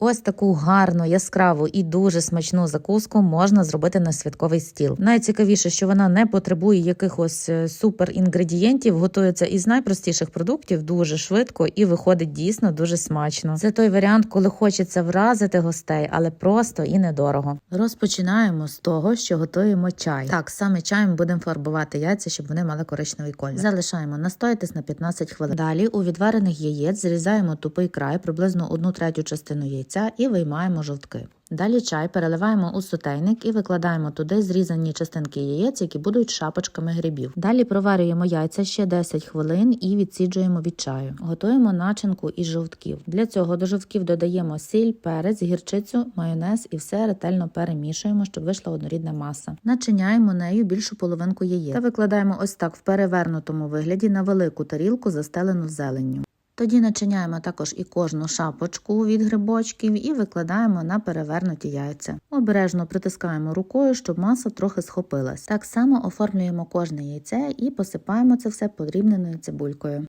Ось таку гарну, яскраву і дуже смачну закуску можна зробити на святковий стіл. Найцікавіше, що вона не потребує якихось е, супер інгредієнтів, готується із найпростіших продуктів дуже швидко і виходить дійсно дуже смачно. Це той варіант, коли хочеться вразити гостей, але просто і недорого. Розпочинаємо з того, що готуємо чай. Так, саме чаєм будемо фарбувати яйця, щоб вони мали коричневий колір. Залишаємо настоятись на 15 хвилин. Далі у відварених яєць зрізаємо тупий край, приблизно одну третю частину яйця і виймаємо жовтки. Далі чай переливаємо у сотейник і викладаємо туди зрізані частинки яєць, які будуть шапочками грибів. Далі проварюємо яйця ще 10 хвилин і відсіджуємо від чаю. Готуємо начинку із жовтків. Для цього до жовтків додаємо сіль, перець, гірчицю, майонез і все ретельно перемішуємо, щоб вийшла однорідна маса. Начиняємо нею більшу половинку яєць та викладаємо ось так в перевернутому вигляді на велику тарілку, застелену зеленню. Тоді начиняємо також і кожну шапочку від грибочків і викладаємо на перевернуті яйця. Обережно притискаємо рукою, щоб маса трохи схопилась. Так само оформлюємо кожне яйце і посипаємо це все подрібненою цибулькою.